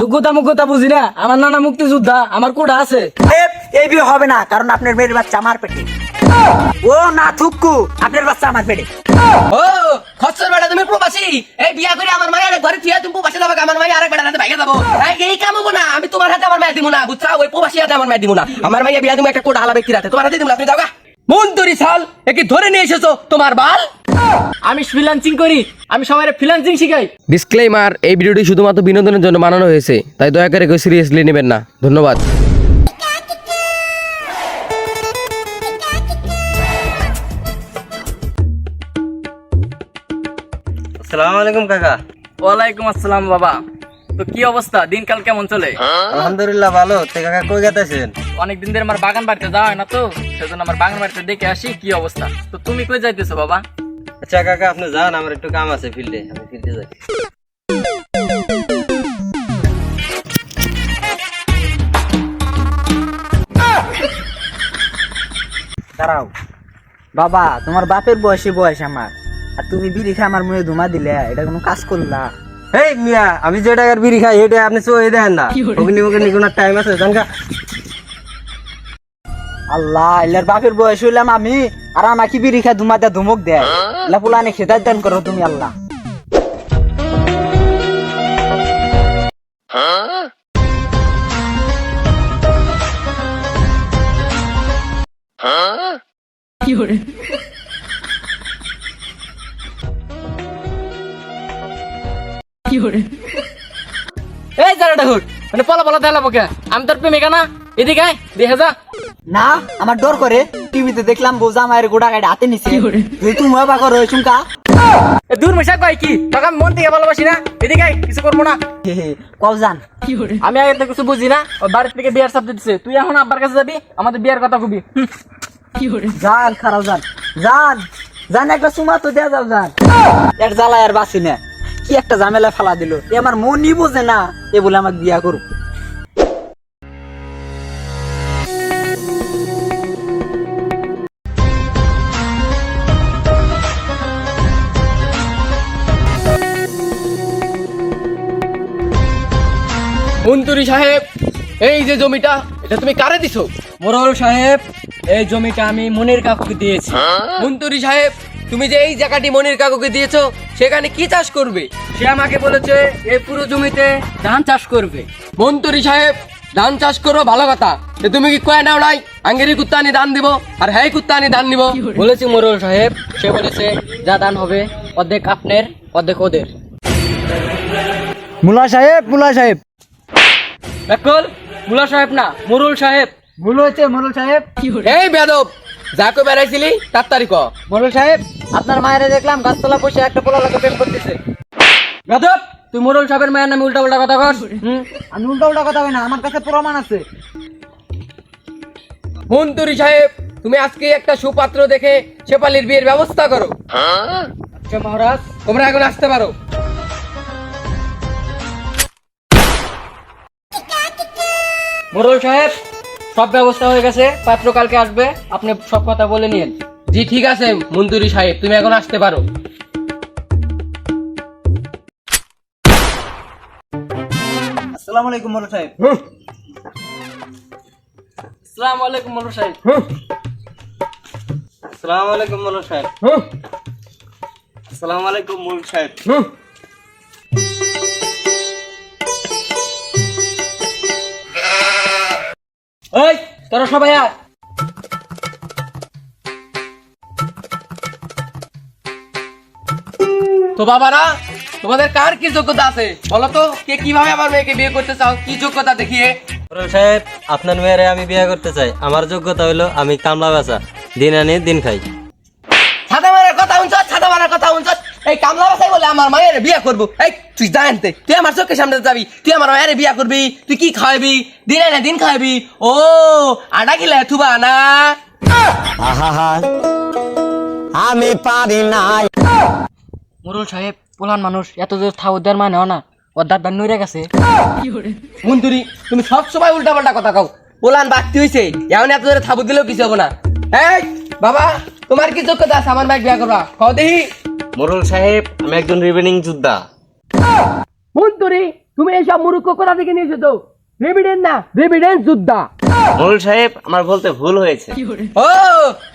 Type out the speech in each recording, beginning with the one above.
যোগ্যতা মুগ্যতা বুঝি না? আমার নানা মুক্তিযোদ্ধা আমার কোটা আছে? এই বিয়ে হবে না কারণ আপনার মেয়ের বাচ্চা আমার পেটে। ও না থুক্কু আপনার বাচ্চা আমার পেটে। ও খচ্চর বেটা তুমি প্রবাসী? এই বিয়া করে আমার মায়ের ঘরে তুমি প্রবাসী যাবে আমার মায়ের আরেক বেটা হাতে ভাইয়া যাব। এই, এই কাম হব না আমি তোমার হাতে আমার মায়ের দিব না বুঝছা? ওই প্রবাসী হাতে আমার মায়ের দিব না। আমার মাইয়া বিয়া তুমি একটা কোটা হালা ব্যক্তির হাতে। তোমার হাতে দিব না তুমি যাও সাল একে ধরে নিয়ে এসেছ তোমার বাল। আমি ফ্রিল্যান্সিং করি আমি সবাই ফ্রিল্যান্সিং শিখাই। ডিসক্লেমার এই ভিডিওটি শুধুমাত্র বিনোদনের জন্য বানানো হয়েছে তাই দয়া করে কেউ সিরিয়াসলি নেবেন না। ধন্যবাদ। আসসালামু আলাইকুম কাকা। ওয়ালাইকুম আসসালাম বাবা। তো কি অবস্থা? দিনকাল কেমন চলে? আলহামদুলিল্লাহ ভালো। তে কাকা কই গেতেছেন? অনেকদিন ধরে আমার বাগান বাড়িতে যাওয়া হয় না তো সেজন্য আমার বাগান বাড়িতে দেখে আসি কি অবস্থা। তো তুমি কই যাইতেছো বাবা? আচ্ছা কাকা আপনি যান আমার একটু কাম আছে ফিল্ডে আমি ফিল্ডে যাই দাঁড়াও। বাবা তোমার বাপের বয়সে বয়স আমার। আর তুমি বিড়ি খা আমার মুখে ধুমা দিলে এটা কোনো কাজ করলা। এই মিয়া আমি যে টাকার বিড়ি খাই এটা আপনি চোখে দেখেন না। ওখানে ওখানে কোনো টাইম আছে জানকা? আল্লাহ, এলার বাপের বয়স হইলাম আমি, আর আমাকে বিড়ি খা ধুমা দেয় ধুমক দেয় এলা পুলানে খেতার দান করো তুমি আল্লাহ। এই যারা ডাকুর মানে পলা পলা দেখাবো কে আমি তোর প্রেমিকা না। এদিকে দেখে যা। না আমার ডর করে। টিভিতে দেখলাম বোঝা মায়ের গোড়া গাড়ি হাতে নিছে। তুই তুমি বা করো চুমকা। এ দূর মিশা কয় কি? তোকে আমি মন থেকে ভালোবাসি না। এদিকে আয়, কিছু করব না। কও জান। আমি আগে তো কিছু বুঝি না। ও বাড়ি থেকে বিয়ার সাবজেক্ট দিচ্ছে তুই এখন আব্বার কাছে যাবি আমাদের বিয়ার কথা কবি। হুম। জান খারাপ জান। জান জান একটা সুমা তো দেয়া যাও জান। এক জ্বালায় আর বাসি না। কি একটা ঝামেলা ফেলা দিল। এ আমার মনই বোঝে না এ বলে আমাকে বিয়া করুক। মন্তুরি সাহেব এই যে জমিটা এটা তুমি কারে দিছো? মোরল সাহেব এই জমিটা আমি মনির কাকুকে দিয়েছি। মন্তুরি সাহেব তুমি যে এই জায়গাটি মনির কাকুকে দিয়েছ সেখানে কি চাষ করবে? সে আমাকে বলেছে এই পুরো জমিতে ধান চাষ করবে। মন্তুরি সাহেব ধান চাষ করো ভালো কথা। তো তুমি কি কয়ে নাও নাই? আঙ্গেরি কুত্তা আনি ধান দিব আর হ্যাঁ কুত্তা আনি ধান দিব। বলেছি মোরল সাহেব সে বলেছে যা দান হবে অর্ধেক আপনার অর্ধেক ওদের। মুলা সাহেব মুলা সাহেব। বেকল মুলা সাহেব না মুরুল সাহেব। ভুল হয়েছে মোরল সাহেব। এই বেদব যাকে বেড়াইছিলি তার তারিখ মোরল সাহেব আপনার মায়েরা দেখলাম গাছতলা বসে একটা পোলা প্রেম করতেছে। বেদব তুই মুরুল সাহেবের মায়ের নামে উল্টা উল্টা কথা কর? হুম? আমি উল্টা উল্টা কথা হয় না আমার কাছে প্রমাণ আছে। মন্তুরি সাহেব তুমি আজকে একটা সুপাত্র দেখে শেফালির বিয়ের ব্যবস্থা করো। আচ্ছা মহারাজ। তোমরা এখন আসতে পারো। মোরল সাহেব সব ব্যবস্থা হয়ে গেছে পাত্র কালকে আসবে আপনি সব কথা বলে নিন। জি ঠিক আছে মন্তুরি সাহেব তুমি এখন আসতে পারো। আসসালামু আলাইকুম মোরল সাহেব। আসসালামু আলাইকুম মোরল সাহেব। আসসালামু আলাইকুম মোল্লা সাহেব। আসসালামু আলাইকুম মুল সাহেব। তোরা সবাই আয়। তো বাবারা তোমাদের কার কি যোগ্যতা আছে? বলো তো কে কীভাবে আমার মেয়েকে বিয়ে করতে চাও? কি যোগ্যতা দেখিয়ে? সাহেব আপনার মেয়েরে আমি বিয়ে করতে চাই। আমার যোগ্যতা হইল আমি কামলা বেচা। দিন আনি দিন খাই। ছাতা মারার কথা উনছ ছাতা মারার কথা উনছ এই কামলা বাসাই বলে আমার মায়ের বিয়ে করব। এই তুই জানতে তুই আমার চোখের সামনে যাবি তুই আমার মায়ের বিয়ে করবি তুই কি খাওয়াবি? দিন আনে দিন খাওয়াবি। ও আটা খিলে থুবা না আমি পারি না মোরল সাহেব পোলান মানুষ এত জোর থাও দেওয়ার মানে হয় না ওর দাঁত দাঁত নইরে গেছে। মন্তুরি তুমি সব সময় উল্টা পাল্টা কথা কও। পোলান বাড়তি হইছে এমন এত ধরে থাবুত দিলেও কিছু হব না। এই বাবা তোমার কি যোগ্যতা আছে? আমার মাইক বিয়া করবা। কও দেখি। মোরল সাহেব আমি একজন রিবেনিং যোদ্ধা। মন্তুরি তুমি এইসব মুরুক্ষ কোথা থেকে নিয়েছো তো? রেভিডেন্স না রেভিডেন্স যোদ্ধা। মোরল সাহেব আমার বলতে ভুল হয়েছে। ও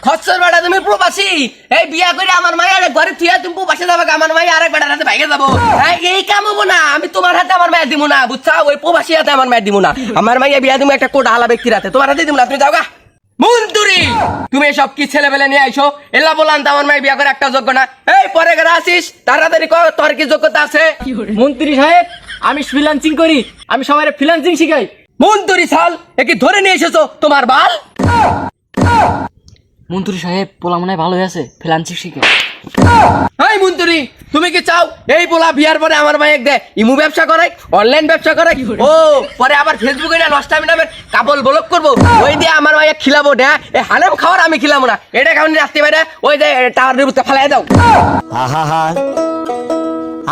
খচ্চর বেটা তুমি প্রবাসী? এই বিয়া করে আমার মায়ের ঘরে তুই তুমি প্রবাসী যাবে আমার মায়ের আরেক বেটার হাতে ভাইগে যাব। এই, এই কাম হব না আমি তোমার হাতে আমার মায়ের দিব না বুঝছা? ওই প্রবাসী হাতে আমার মায়ের দিব না। আমার মাইয়া বিয়া তুমি একটা কোটা আলা ব্যক্তির হাতে তোমার হাতে দিব না তুমি যাও গা মুন্তুরি তুমি এসব কি ছেলে পেলে নিয়ে আইছো? এলা বলান তো আমার মায়ের বিয়া করে একটা যোগ্য না। এই পরে গেলে আসিস। তাড়াতাড়ি কর তোর কি যোগ্যতা আছে? মন্ত্রী সাহেব আমি ফ্রিল্যান্সিং করি। আমি সবাই ফ্রিল্যান্সিং শিখাই। মন্ত্রী সাল একে ধরে নিয়ে এসেছ তোমার বাল? মন্ত্রী সাহেব পোলা মনে হয় ভালোই আছে। ফ্রিল্যান্সিং শিখে। হাই মন্ত্রী তুমি কি চাও? এই পোলা বিয়ার পরে আমার মায়ের দে। ইমু ব্যবসা করাই অনলাইন ব্যবসা করাই। ও পরে আবার ফেসবুকে না নষ্ট আমি নামের কাপল ব্লক করব। ওই দিয়ে আমার মায়ের খিলাবো না এ হালেম খাওয়ার আমি খিলাবো না। এটা কেমন রাস্তায় বাইরে ওই যে টাওয়ার নিবুতে ফেলাই দাও।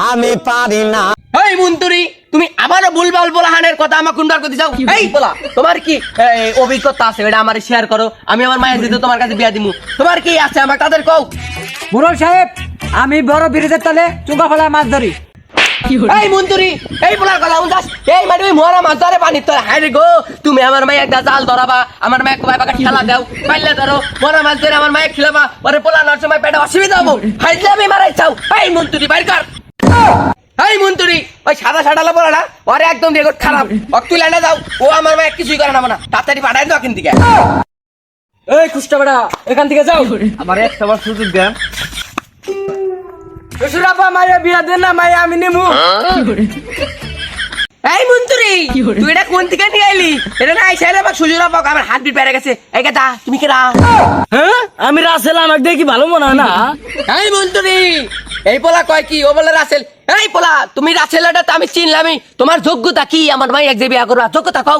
আমি পারি না। এই মুন্তুরি তুমি আবারও ভুলভাল বলা হানের কথা আমার কুন্ডার করতে চাও? এই বলা তোমার কি অভিজ্ঞতা আছে? এটা আমার শেয়ার করো। আমি আমার মায়ের দিতে তোমার কাছে বিয়া দিমু। তোমার কি আছে? আমার তাদের কও। মুরল সাহেব আমি বড় ব্রিজের তলে চুঙ্গা ফেলায় মাছ ধরি। এই মন্তুরি এই পোলার কথা উনদাস এই মানে মরা মাছ ধরে পানির তলে হাই রে গো তুমি আমার মায়ে একটা জাল ধরাবা। আমার মায়ে কবাই বাকা খেলা দাও। পাইলে ধরো। মরা মাছ ধরে আমার মায়ে খেলাবা। পরে পোলা নর সময় পেটে অসুবিধা হব। হাইলে আমি মারাই চাও। এই মন্তুরি বাইর কর। এই মন্তুরি ওই সাদা সাদা বলা না ওরে একদম রেকর্ড খারাপ। অক তুই লাইনে যাও ও আমার মায়ে কিছুই করে না না তাড়াতাড়ি পাঠাই দাও এই কুষ্টা বেড়া এখান থেকে যাও। আমার একটা বার সুযোগ দেন। শ্বশুরাপা মায়ের বিয়া দেন না মায়ে আমি নেমু। এই মন্ত্রী তুই এটা কোন থেকে নিয়ে আইলি? এটা না আইসা আমার শ্বশুরাপা আমার হাত বিট পেরে গেছে। এই কথা তুমি কেডা হ্যাঁ? আমি রাসেল আমাকে দেখি ভালো মনে হয় না। এই মন্ত্রী এই পোলা কয় কি? ও বলে রাসেল। এই পোলা তুমি রাসেল এটা তো আমি চিনলামই। তোমার যোগ্যতা কি? আমার মাই এক যে বিয়া করবা যোগ্যতা কও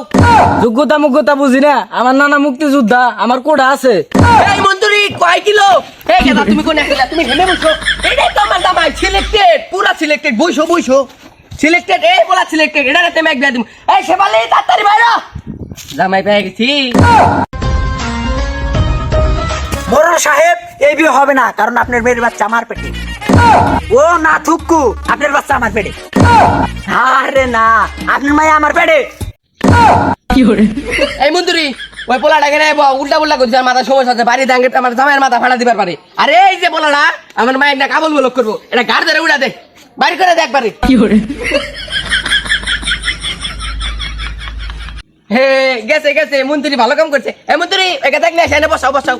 যোগ্যতা মুগ্যতা বুঝি না? আমার নানা মুক্তিযোদ্ধা আমার কোটা আছে? এই মন্ত্রী কয় কিলো? এই কথা তুমি কোন একলা তুমি হেনে বসো। এটাই তো আমার দামাই সিলেক্টেড পুরা সিলেক্টেড বইসো বইসো। সিলেক্টেড এই পোলা সিলেক্টেড এটা রাতে ম্যাক বিয়া দিমু। এই সেবালি তাড়াতাড়ি বাইরা জামাই পেয়ে গেছি। মোরল সাহেব এই বিয়ে হবে না কারণ আপনার মেয়ের বাচ্চা আমার পেটে। ও না থুক্কু আপনার বাচ্চা আমার পেটে। আরে না আপনার মায়া আমার পেটে। এই মন্ত্রী ওই পোলাটা কেন উল্টা উল্টা করছে আর মাথা সমস্যা আছে বাড়ি দাঙ্গে আমার জামাইয়ের মাথা ফাটা দিবার পারে। আরে এই যে পোলাটা আমার মায়ের না কাবল বলক করব। এটা গাড় ধরে উড়া দে। বাড়ি করে দেখ বাড়ি হে গেছে গেছে মন্ত্রী ভালো কাম করছে। এই মন্ত্রী একে দেখ না এখানে বসাও বসাও।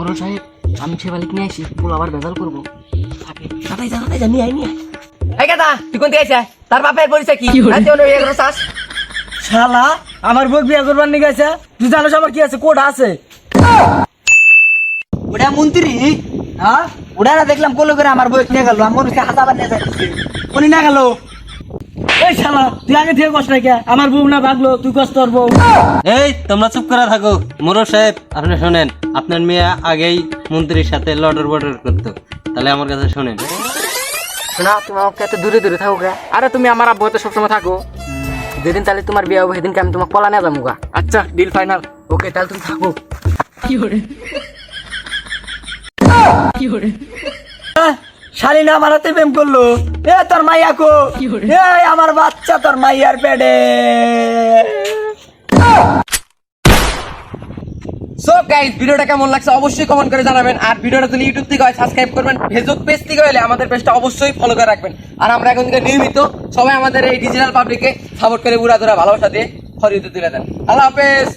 বড় সাহেব আমি শেবালিক নিয়ে আসি পোলা আবার বেজাল করব। তাড়াতাড়ি যা তাড়াতাড়ি যা নিয়ে আয় নিয়ে এই কথা তুই কোন থেকে তার বাপের পরিচয় কি? শালা আমার বউ বিয়ে করবার নিয়ে গেছে তুই জানোস আমার কি আছে কোটা আছে? ওটা মন্ত্রী হ্যাঁ? ওটা না দেখলাম কোলো করে আমার বই নিয়ে গেল আমার হচ্ছে হাতাবার নিয়ে যাচ্ছে উনি না গেল। এই শালা তুই আগে থেকে কষ্ট কে আমার বউ না ভাগলো তুই কষ্ট তোর বউ। এই তোমরা চুপ করে থাকো। মোরল সাহেব আপনি শোনেন। আপনার মেয়ে আগেই মন্ত্রীর সাথে লটর বটর করতো। তাহলে আমার কাছে শোনেন। শোনা তুমি আমাকে এত দূরে দূরে থাকো গা আরে তুমি আমার আব্বু হাতে সবসময় থাকো। যেদিন তাহলে তোমার বিয়ে হবে সেদিনকে আমি তোমাকে পলা নিয়ে যাব গা। আচ্ছা ডিল ফাইনাল ওকে তাহলে তুমি থাকো। শালিনা আমার হাতে প্রেম করল। এ তোর মাইয়া কো? এ আমার বাচ্চা তোর মাইয়ার পেটে। সো গাইস ভিডিওটা কেমন লাগছে অবশ্যই কমেন্ট করে জানাবেন। আর ভিডিওটা যদি ইউটিউব থেকে হয় সাবস্ক্রাইব করবেন। ফেসবুক পেজ থেকে হলে আমাদের পেজটা অবশ্যই ফলো করে রাখবেন। আর আমরা এখন থেকে নিয়মিত সবাই আমাদের এই ডিজিটাল পাবলিকে সাপোর্ট করে উড়া ধরা ভালোবাসা দিয়ে হরিয়ে তুলে দেন। আল্লাহ হাফেজ!